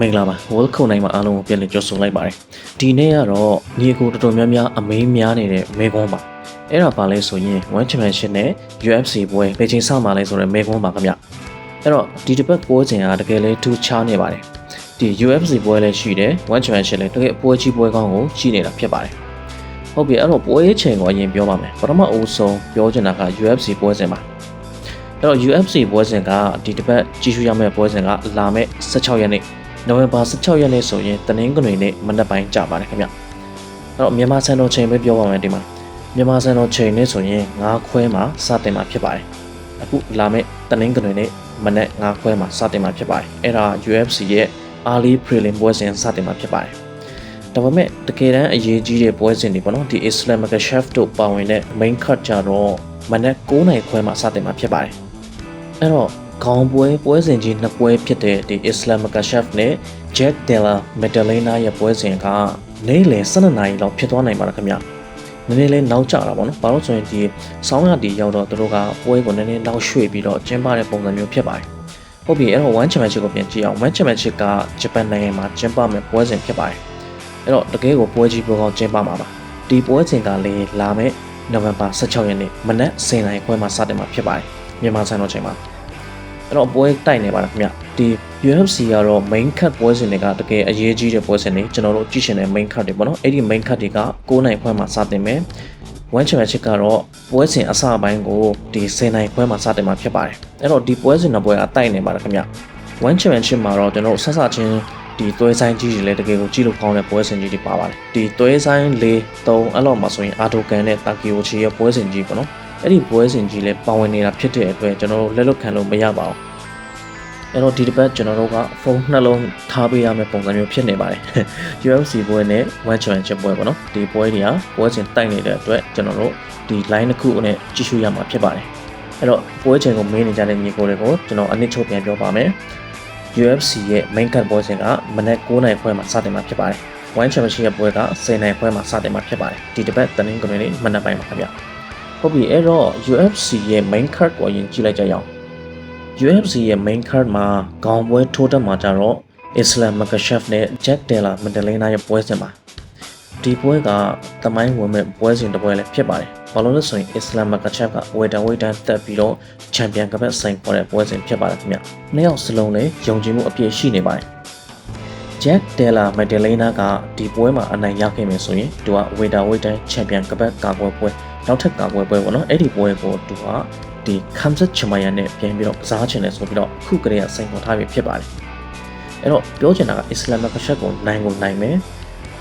မင်္ဂလာပါ World ခုံနိုင်မှာအားလုံးကိုပြန်လည်ကြိုဆိုလိုက်ပါတယ်ဒီနေ့ကတော့ညီကိုတော်တော်များများအမေးများနေတဲ့မေကွန်းပါအဲ့ဒါပါလဲဆိုရင် One Championship နဲ့ UFC ပွဲဘယ်ချိန်စမှာလဲဆိုတော့မေကွန်းပါခင်ဗျအဲ့တော့ဒီတစ်ပတ်ပွဲချိန်ကတကယ်လဲထူးခြားနေပါတယ်ဒီ UFC ပွဲလည်းရှိတယ် One Championship လည်းတကယ်ပွဲကြီးပွဲကောင်းကိုရှိနေတာဖြစ်ပါတယ်ဟုတ်ပြီအဲ့တော့ပွဲချိန်ကိုအရင်ပြောပါမယ်ပထမအဦးဆုံးပြောချင်တာက UFC ပွဲစဉ်ပါအဲ့တော့ UFC ပွဲစဉ်ကဒီတစ်ပတ်ကြီးစုရမယ့်ပွဲစဉ်ကလာမယ့်16ရက်နေ့ နိုဝင်ဘာ16ရက်နေ့ဆိုရင်တနင်္ဂနွေနေ့မနက်ပိုင်းကြာပါတယ်ခင်ဗျအဲ့တော့မြန်မာစံတော်ချိန်ပဲပြောပါမယ်ဒီမှာမြန်မာစံတော်ချိန်နေ့ဆိုရင်9ခွဲမှာစတင်မှာဖြစ်ပါတယ်အခုလာမယ့်တနင်္ဂနွေနေ့မနက်9ခွဲမှာစတင်မှာဖြစ်ပါတယ်အဲ့ဒါ UFC ရဲ့ early prelim ပွဲစဉ်စတင်မှာဖြစ်ပါတယ်ဒါပေမဲ့တကယ်တမ်းအရေးကြီးတဲ့ပွဲစဉ်တွေပေါ့နော်ဒီ Islamic Chef တို့ပါဝင်တဲ့ main card ကြတော့မနက်9နာရီခွဲမှာစတင်မှာဖြစ်ပါတယ်အဲ့တော့ ခေါင်းပွဲပွဲစဉ်ကြီးနှစ်ပွဲဖြစ်တဲ့ဒီ Islamic Chef နဲ့ Jack Della Maddalena ရဲ့ပွဲစဉ်ကနေ့လယ်12နာရီလောက်ဖြစ်သွားနိုင်ပါတယ်ခင်ဗျနည်းနည်းလေးနောက်ကျတာပေါ့နော်ဘာလို့ဆိုရင်ဒီဆောင်းရတီရောက်တော့သူတို့ကပွဲကိုနည်းနည်းနောက်ရွှေ့ပြီးတော့ကျင်းပတဲ့ပုံစံမျိုးဖြစ်ပါတယ်ဟုတ်ပြီအဲ့တော့ One Championship ကိုပြန်ကြည့်အောင် One Championship ကဂျပန်နိုင်ငံမှာကျင်းပမယ့်ပွဲစဉ်ဖြစ်ပါတယ်အဲ့တော့တကယ်ကိုပွဲကြီးပွဲကောင်းကျင်းပမှာပါဒီပွဲစဉ်ကလည်းလာမယ့်နိုဝင်ဘာ16ရက်နေ့မနက်10:00နာရီခွဲမှာစတင်မှာဖြစ်ပါတယ်မြန်မာစံတော်ချိန်မှာ အဲ့တော့ပွဲတိုက်နေပါလားခင်ဗျဒီ UFC ကတော့ main card ပွဲစဉ်တွေကတကယ်အရေးကြီးတဲ့ပွဲစဉ်တွေကျွန်တော်တို့ကြည့်ရှင်တဲ့ main card တွေပေါ့နော်အဲ့ဒီ main card တွေက9နိုင်ခွဲမှာစတင်မယ် one championship ကတော့ပွဲစဉ်အစပိုင်းကိုဒီ10နိုင်ခွဲမှာစတင်မှာဖြစ်ပါတယ်အဲ့တော့ဒီပွဲစဉ်တစ်ပွဲကတိုက်နေပါတယ်ခင်ဗျ one championship မှာတော့ကျွန်တော်တို့ဆက်စချင်းဒီသွဲဆိုင်ကြီးတွေလည်းတကယ်ကိုကြည့်လို့ကောင်းတဲ့ပွဲစဉ်ကြီးတွေပါပါတယ်ဒီသွဲဆိုင်၄၃အဲ့လောက်မှာဆိုရင်အာတိုကန်နဲ့တာကီယိုချီရဲ့ပွဲစဉ်ကြီးပေါ့နော် အဲ့ဒီပွဲစဉ်ကြီးလည်းပါဝင်နေတာဖြစ်တဲ့အတွက်ကျွန်တော်တို့လက်လွတ်ခံလို့မရပါဘူးအဲ့တော့ဒီတစ်ပတ်ကျွန်တော်တို့ကဖုန်းနှလုံးထားပေးရမယ့်ပုံစံမျိုးဖြစ်နေပါတယ် UFC ပွဲနဲ့ One Championship ပွဲပေါ့နော်ဒီပွဲတွေကပွဲစဉ်တိုက်နေတဲ့အတွက်ကျွန်တော်တို့ဒီ line တစ်ခုနဲ့ကြည့်ရှုရမှာဖြစ်ပါတယ်အဲ့တော့ပွဲချိန်ကိုမေးနေကြတဲ့ညီကိုတွေကိုကျွန်တော်အနည်းချုပ်ပြန်ပြောပါမယ် UFC ရဲ့ main card ပွဲစဉ်ကမနက်9:00နာရီခွဲမှာစတင်မှာဖြစ်ပါတယ် One Championship ရဲ့ပွဲက10:00နာရီခွဲမှာစတင်မှာဖြစ်ပါတယ်ဒီတစ်ပတ်တနင်္ဂနွေနေ့မနက်ပိုင်းပါခင်ဗျ ဟုတ်ပြီအဲ့တော့ UFC ရဲ့ main card ကိုအရင်ကြည့်လိုက်ကြရအောင် UFC ရဲ့ main card မှာခေါင်းပွဲထိုးတက်မှာကြတော့ Islam Makhachev နဲ့ Jack Della Maddalena ရဲ့ပွဲစဉ်ပါဒီပွဲကတမိုင်းဝင်မဲ့ပွဲစဉ်တစ်ပွဲလည်းဖြစ်ပါတယ်ဘာလို့လဲဆိုရင် Islam Makhachev က welter weight တန်းတက်ပြီးတော့ champion ကပတ်ဆိုင်ပေါ်တဲ့ပွဲစဉ်ဖြစ်ပါတယ်ခင်ဗျနှစ်ယောက်စလုံးလည်းယုံကြည်မှုအပြည့်ရှိနေပါတယ် Jack Della Maddalena ကဒီပွဲမှာအနိုင်ရခဲ့မယ်ဆိုရင်သူက welter weight တန်း champion ကပတ်ကာကွယ်ပွဲနောက်ထပ်ကာကွယ်ပွဲပေါ့နော်အဲ့ဒီပွဲကိုသူကဒီ Kamsat Chimaya နဲ့ပြန်ပြီးတော့ကစားချင်တယ်ဆိုပြီးတော့အခုကလေးကစိန်ခေါ်ထားပြီးဖြစ်ပါတယ်အဲ့တော့ပြောချင်တာက Islam Makhachev ကိုနိုင်ကိုနိုင်မယ်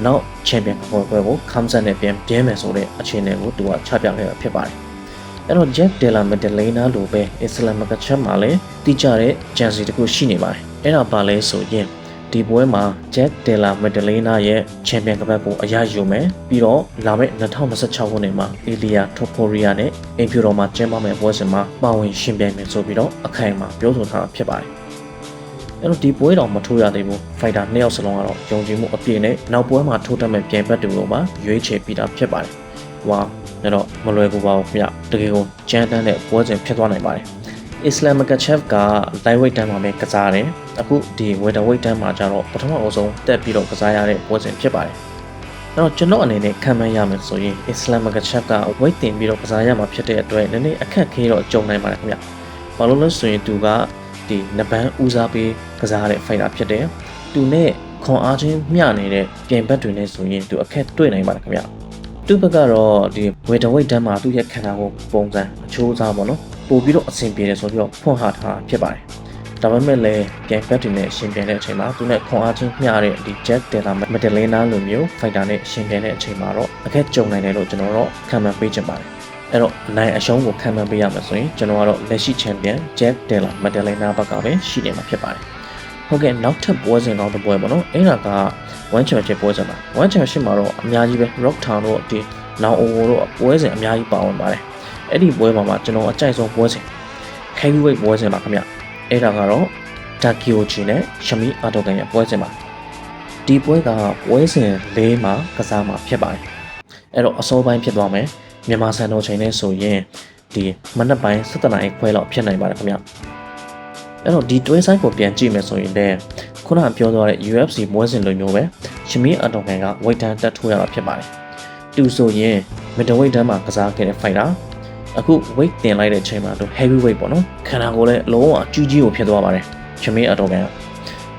နောက် champion ပွဲပွဲကို Kamsat နဲ့ပြန်ပြဲမယ်ဆိုတဲ့အခြေအနေကိုသူကချပြခဲ့တာဖြစ်ပါတယ်အဲ့တော့ Jack Della Maddalena လိုပဲ Islam Makhachev မှာလည်းတိကျတဲ့ chance တစ်ခုရှိနေပါတယ်အဲ့ဒါပါလဲဆိုရင် ဒီပွဲမှာ Jack Della Maddalena ရဲ့ Champion ကပတ်ကိုအရယူမယ်ပြီးတော့လာမယ့်2026ခုနှစ်မှာ Ilya Topuria နဲ့အင်ဖြူတော်မှာကျင်းပမယ့်ပွဲစဉ်မှာပါဝင်ရှင်ပြိုင်မယ်ဆိုပြီးတော့အခိုင်အမာပြောဆိုထားတာဖြစ်ပါတယ်အဲ့တော့ဒီပွဲတော်မထိုးရသေးဘူး fighter နှစ်ယောက်စလုံးကတော့ယုံကြည်မှုအပြည့်နဲ့နောက်ပွဲမှာထိုးတက်မဲ့ပြိုင်ဘက်တွေကိုပါရွေးချယ်ပြီးတာဖြစ်ပါတယ်။ဝါတော့မလွယ်ကူပါဘူးခင်ဗျ။တကယ်ကိုကြမ်းတမ်းတဲ့ပွဲစဉ်ဖြစ်သွားနိုင်ပါတယ်။ Islam Makhachev က lightweight တန်းမှာပဲကစားတယ်။ အခုဒီ welterweight တန်းမှာကျတော့ပထမအဆုံးတက်ပြီးတော့ကစားရတဲ့ပွဲစဉ်ဖြစ်ပါတယ်။အဲ့တော့ကျွန်တော်အနေနဲ့ခံမှန်းရမယ်ဆိုရင် Islam Makhachev က weight တင်ပြီးတော့ကစားရမှာဖြစ်တဲ့အတွက်နည်းနည်းအခက်ခဲတော့ကြုံနိုင်ပါတယ်ခင်ဗျ။ဘာလို့လဲဆိုရင်သူကဒီနဘန်းဦးစားပေးကစားတဲ့ fighter ဖြစ်တယ်။သူနဲ့ခွန်အားချင်းမျှနေတဲ့ပြိုင်ဘက်တွေနဲ့ဆိုရင်သူအခက်တွေ့နိုင်ပါတယ်ခင်ဗျ။သူ့ဘက်ကတော့ဒီ welterweight တန်းမှာသူ့ရဲ့ခန္ဓာကိုယ်ပုံစံအချိုးအစားပေါ့နော်ပို့ပြီးတော့အဆင်ပြေတယ်ဆိုပြီးတော့ဖွင့်ဟထားတာဖြစ်ပါတယ်။ ဒါပေမဲ့လည်းပြိုင်ဘက်တွေနဲ့ရှင်ပြိုင်တဲ့အချိန်မှာသူနဲ့ခွန်အားချင်းမျှတဲ့ဒီ Jack Della Maddalena လိုမျိုး fighter နဲ့ရှင်ပြိုင်တဲ့အချိန်မှာတော့အခက်ကြုံနိုင်တယ်လို့ကျွန်တော်တို့ခံမှန်းပေးချင်ပါတယ်။အဲ့တော့နိုင်အရှုံးကိုခံမှန်းပေးရမှာဆိုရင်ကျွန်တော်ကတော့လက်ရှိချန်ပီယံ Jack Della Maddalena ဘက်ကပဲရှိနေမှာဖြစ်ပါတယ်။ဟုတ်ကဲ့နောက်ထပ်ပွဲစဉ်တော့တစ်ပွဲပေါ့နော်။အဲ့ဒါက One Championship ပွဲစဉ်ပါ။ One Championship မှာတော့အများကြီးပဲ Rock Town တို့ဒီ Now Over တို့ပွဲစဉ်အများကြီးပါဝင်ပါတယ်။အဲ့ဒီပွဲမှာမှကျွန်တော်အကြိုက်ဆုံးပွဲစဉ် Heavyweight ပွဲစဉ်ပါခင်ဗျ။ အဲ့ဒါကတော့ Takiochi နဲ့ Shami Atogan ရဲ့ပွဲစဉ်ပါ။ဒီပွဲကပွဲစဉ်၄မှာကစားမှာဖြစ်ပါတယ်။အဲ့တော့အစောပိုင်းဖြစ်သွားမယ်။မြန်မာစံတော်ချိန်နဲ့ဆိုရင်ဒီမနက်ပိုင်း7:00နာရီခွဲလောက်ဖြစ်နိုင်ပါတယ်ခင်ဗျ။အဲ့တော့ဒီတွဲဆိုင်ကိုပြန်ကြည့်မယ်ဆိုရင်လည်းခုနကပြောသွားတဲ့ UFC ပွဲစဉ်လိုမျိုးပဲရှမင်းအတော်ကန်က weight တန်းတက်ထိုးရတာဖြစ်ပါတယ်သူဆိုရင် middleweight တန်းမှာကစားခဲ့တဲ့ fighter အခု weight တင်လိုက်တဲ့အချိန်မှာသူ heavyweight ပေါ့နော်ခန္ဓာကိုယ်လည်းလုံးဝအကျူးကြီးကိုဖြစ်သွားပါတယ်ရှမင်းအတော်ကန်က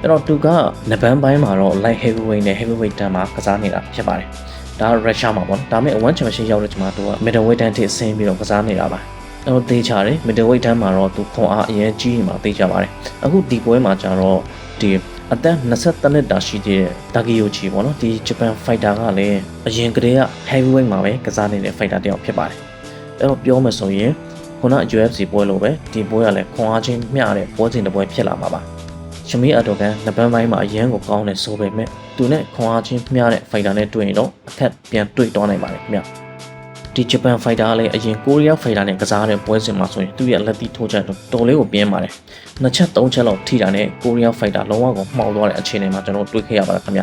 အဲ့တော့သူကနဘန်းပိုင်းမှာတော့ light heavyweight နဲ့ heavyweight တန်းမှာကစားနေတာဖြစ်ပါတယ်ဒါရုရှားမှာပေါ့နော်ဒါပေမဲ့ one championship ရောက်တဲ့ချိန်မှာသူက middleweight တန်းထိဆင်းပြီးတော့ကစားနေတာပါအဲ့တော့တေးချတယ် middleweight တန်းမှာတော့သူခွန်အားအရင်ကြီးနေမှာတေးချပါတယ်အခုဒီပွဲမှာကျတော့ဒီအသက်23နှစ်တာရှိသေးတဲ့တာဂီယိုချီပေါ့နော်ဒီဂျပန်ဖိုက်တာကလည်းအရင်ကတည်းက heavyweight မှာပဲကစားနေတဲ့ဖိုက်တာတစ်ယောက်ဖြစ်ပါတယ် အဲ့တော့ပြောမှဆိုရင်ခုန UFC ပွဲလိုပဲဒီပွဲကလည်းခွန်အားချင်းမျှတဲ့ပွဲစဉ်တစ်ပွဲဖြစ်လာမှာပါရှမီအတော်ကန်နပန်းပိုင်းမှာအရန်ကိုကောင်းတယ်ဆိုပေမဲ့သူနဲ့ခွန်အားချင်းမျှတဲ့ဖိုက်တာနဲ့တွေ့ရင်တော့အခက်ပြန်တွေ့သွားနိုင်ပါတယ်ခင်ဗျဒီဂျပန်ဖိုက်တာကလည်းအရင်ကိုရီးယားဖိုက်တာနဲ့ကစားတဲ့ပွဲစဉ်မှာဆိုရင်သူ့ရဲ့လက်သီးထိုးချက်တော့တော်လေးကိုပြင်းပါတယ်နှစ်ချက်သုံးချက်လောက်ထိတာနဲ့ကိုရီးယားဖိုက်တာလုံးဝကိုမှောက်သွားတဲ့အခြေအနေမှာကျွန်တော်တွေ့ခဲ့ရပါတယ်ခင်ဗျ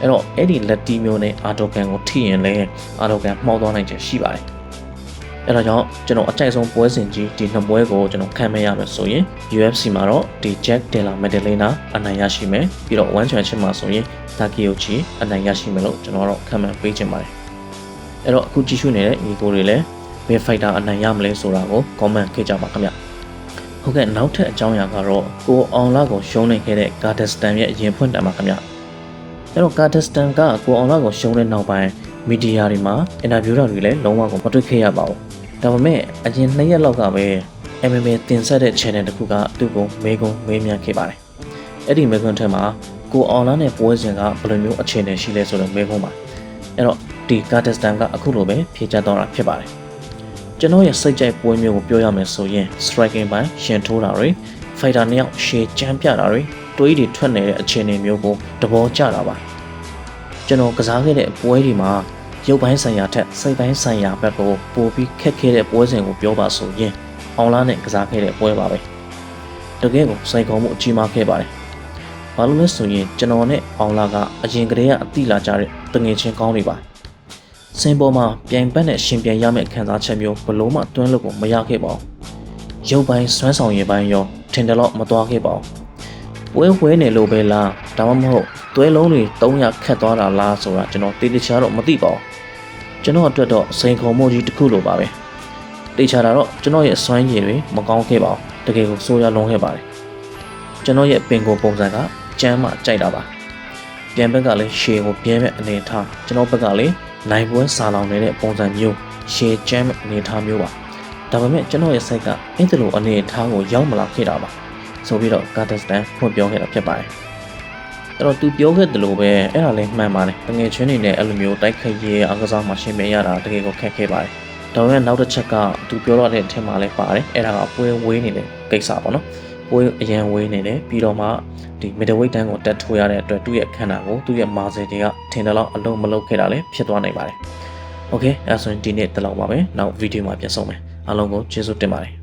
အဲ့တော့အဲ့ဒီလက်တီမျိုးနဲ့အာတိုကန်ကိုထိရင်လည်းအာတိုကန်မှောက်သွားနိုင်ချေရှိပါတယ် အဲ့ဒါကြောင့်ကျွန်တော်အကြိုက်ဆုံးပွဲစဉ်ကြီးဒီနှစ်ပွဲကိုကျွန်တော်ခံမဲ့ရမယ်ဆိုရင် UFC မှာတော့ဒီ Jack Della Maddalena အနိုင်ရရှိမယ်ပြီးတော့ One Championship မှာဆိုရင် Takeyoshi အနိုင်ရရှိမယ်လို့ကျွန်တော်တော့ခံမှန်းပေးချင်ပါတယ်အဲ့တော့အခုကြည့်ရှုနေတဲ့ညီကိုတွေလည်းဘယ် fighter အနိုင်ရမလဲဆိုတာကို comment ခဲ့ကြပါခင်ဗျဟုတ်ကဲ့နောက်ထပ်အကြောင်းအရာကတော့ကိုအောင်လာကိုရှုံးနေခဲ့တဲ့ကာဒက်စတန်ရဲ့အရင်ဖွင့်တံပါခင်ဗျအဲ့တော့ကာဒက်စတန်ကကိုအောင်လာကိုရှုံးတဲ့နောက်ပိုင်းမီဒီယာတွေမှာအင်တာဗျူးတွေလည်းလုံးဝကိုမတွေ့ခဲ့ရပါဘူး ဒါပေမဲ့အရင်နှစ်ရက်လောက်ကပဲ MMA တင်ဆက်တဲ့ channel တစ်ခုကသူ့ကိုမေးခွန်းမေးမြန်းခဲ့ပါတယ်အဲ့ဒီမေးခွန်းထဲမှာကိုအောင်လာနဲ့ပွဲစဉ်ကဘယ်လိုမျိုးအခြေအနေရှိလဲဆိုတော့မေးခွန်းပါအဲ့တော့ဒီကာဒက်စတန်ကအခုလိုပဲဖြေချသွားတာဖြစ်ပါတယ်ကျွန်တော်ရဲ့စိတ်ကြိုက်ပွဲမျိုးကိုပြောရမယ်ဆိုရင် striking ပိုင်းရှင်ထိုးတာတွေ fighter နှစ်ယောက်ရှေ့ချမ်းပြတာတွေတွေးတွေထွက်နေတဲ့အခြေအနေမျိုးကိုသဘောကျတာပါကျွန်တော်ကစားခဲ့တဲ့ပွဲတွေမှာ ရုပ်ပိုင်းဆိုင်ရာထက်စိတ်ပိုင်းဆိုင်ရာဘက်ကိုပိုပြီးခက်ခဲတဲ့ပွဲစဉ်ကိုပြောပါဆိုရင်အောင်လာနဲ့ကစားခဲ့တဲ့ပွဲပါပဲတကယ်ကိုစိတ်ကောင်းမှုအကြီးမားခဲ့ပါတယ်ဘာလို့လဲဆိုရင်ကျွန်တော်နဲ့အောင်လာကအရင်ကတည်းကအတိလာကြတဲ့တငယ်ချင်းကောင်းတွေပါစင်ပေါ်မှာပြိုင်ပတ်နဲ့ရှင်ပြန်ရမယ့်ခံစားချက်မျိုးဘလို့မှတွန်းလို့ကိုမရခဲ့ပါဘူးရုပ်ပိုင်းစွမ်းဆောင်ရည်ပိုင်းရောထင်တယ်လို့မသွားခဲ့ပါဘူးပွဲဝဲနေလို့ပဲလားဒါမှမဟုတ်သွဲလုံးတွေ300ခတ်သွားတာလားဆိုတာကျွန်တော်တေးတခြားတော့မသိပါဘူး ကျွန်တော်အတွက်တော့စိန်ခေါ်မှုကြီးတစ်ခုလိုပါပဲတေချာတာတော့ကျွန်တော်ရဲ့စွမ်းရည်တွေမကောင်းခဲ့ပါဘူးတကယ်ကိုဆိုးရလုံးခဲ့ပါတယ်ကျွန်တော်ရဲ့ပင်ကိုပုံစံကကျမ်းမှကြိုက်တာပါပြန်ဘက်ကလည်းရှေကိုပြဲမဲ့အနေထားကျွန်တော်ဘက်ကလည်းနိုင်ပွဲစာလောင်နေတဲ့ပုံစံမျိုးရှေကျမ်းမဲ့အနေထားမျိုးပါဒါပေမဲ့ကျွန်တော်ရဲ့စိတ်ကအဲ့ဒီလိုအနေထားကိုရောက်မလာခဲ့တာပါဆိုပြီးတော့ကာဒက်စတန်ဖွင့်ပြောခဲ့တာဖြစ်ပါတယ် အဲ့တော့သူပြောခဲ့တယ်လို့ပဲအဲ့ဒါလည်းမှန်ပါတယ်တငယ်ချင်းတွေနဲ့အဲ့လိုမျိုးတိုက်ခိုက်ရေးအကစားမှရှင်းပြရတာတကယ်ကိုခက်ခဲပါတယ်ဒါပေမဲ့နောက်တစ်ချက်ကသူပြောတော့တဲ့အထက်မှာလည်းပါတယ်အဲ့ဒါကပွဲဝေးနေတဲ့ကိစ္စပေါ့နော်ပွဲအရန်ဝေးနေတယ်ပြီးတော့မှဒီ middleweight တန်းကိုတက်ထိုးရတဲ့အတွက်သူ့ရဲ့ခန္ဓာကိုသူ့ရဲ့မာစင်တွေကထင်တယ်လို့အလုံးမလုံးခဲ့တာလည်းဖြစ်သွားနိုင်ပါတယ်။ Okay အဲဆိုရင်ဒီနေ့တလောက်ပါပဲ။နောက်ဗီဒီယိုမှာပြန်ဆုံမယ်။အားလုံးကိုကျေးဇူးတင်ပါတယ်